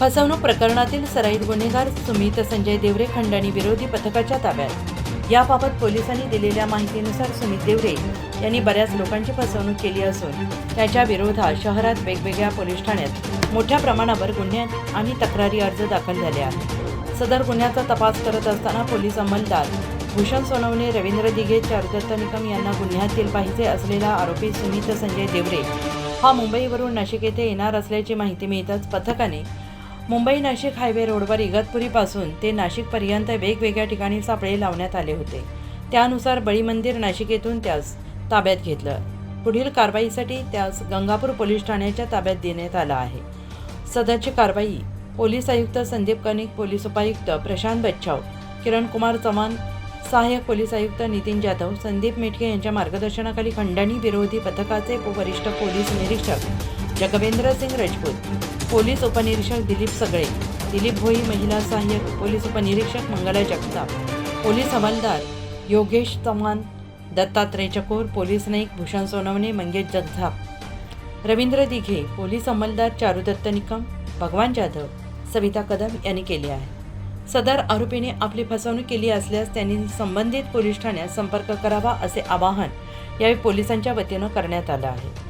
फसवणूक प्रकरणातील सराईत गुन्हेगार सुमित संजय देवरे खंडणी विरोधी पथकाच्या ताब्यात. याबाबत पोलिसांनी दिलेल्या माहितीनुसार सुमित देवरे यांनी बऱ्याच लोकांची फसवणूक केली असून त्याच्या विरोधात शहरात वेगवेगळ्या पोलीस ठाण्यात मोठ्या प्रमाणावर गुन्हे आणि तक्रारी अर्ज दाखल झाले आहेत. सदर गुन्ह्याचा तपास करत असताना पोलीस अंमलदार भूषण सोनवणे रवींद्र दिघे चारुदत्त निकम यांना गुन्ह्यातील पाहिजे असलेला आरोपी सुमित संजय देवरे हा मुंबईवरून नाशिक येथे येणार असल्याची माहिती मिळताच पथकाने मुंबई नाशिक हायवे रोडवर इगतपुरीपासून ते नाशिकपर्यंत वेगवेगळ्या ठिकाणी सापळे लावण्यात आले होते. त्यानुसार बळीमंदिर नाशिक येथून त्यास ताब्यात घेतलं. पुढील कारवाईसाठी त्यास गंगापूर पोलीस ठाण्याच्या ताब्यात देण्यात आला आहे. सदरची कारवाई पोलीस आयुक्त संदीप कनिक पोलीस उपायुक्त प्रशांत बच्चाव किरण कुमार चव्हाण सहाय्यक पोलीस आयुक्त नितीन जाधव संदीप मेटके यांच्या मार्गदर्शनाखाली खंडणी विरोधी पथकाचे वरिष्ठ पोलीस निरीक्षक जगवेंद्र सिंग राजपूत पोलीस उपनिरीक्षक दिलीप सगळे दिलीप भोई महिला सहाय्यक पोलीस उपनिरीक्षक मंगला जगताप पोलीस हवालदार योगेश चव्हाण दत्तात्रय चकोर पोलीस नाईक भूषण सोनवणे मंगेश जगधाप रवींद्र दिघे पोलीस अंमलदार चारुदत्त निकम भगवान जाधव सविता कदम यांनी केले आहे. सदर आरोपीने आपली फसवणूक केली असल्यास त्यांनी संबंधित पोलीस ठाण्यात संपर्क करावा असे आवाहन यावेळी पोलिसांच्या वतीनं करण्यात आलं आहे.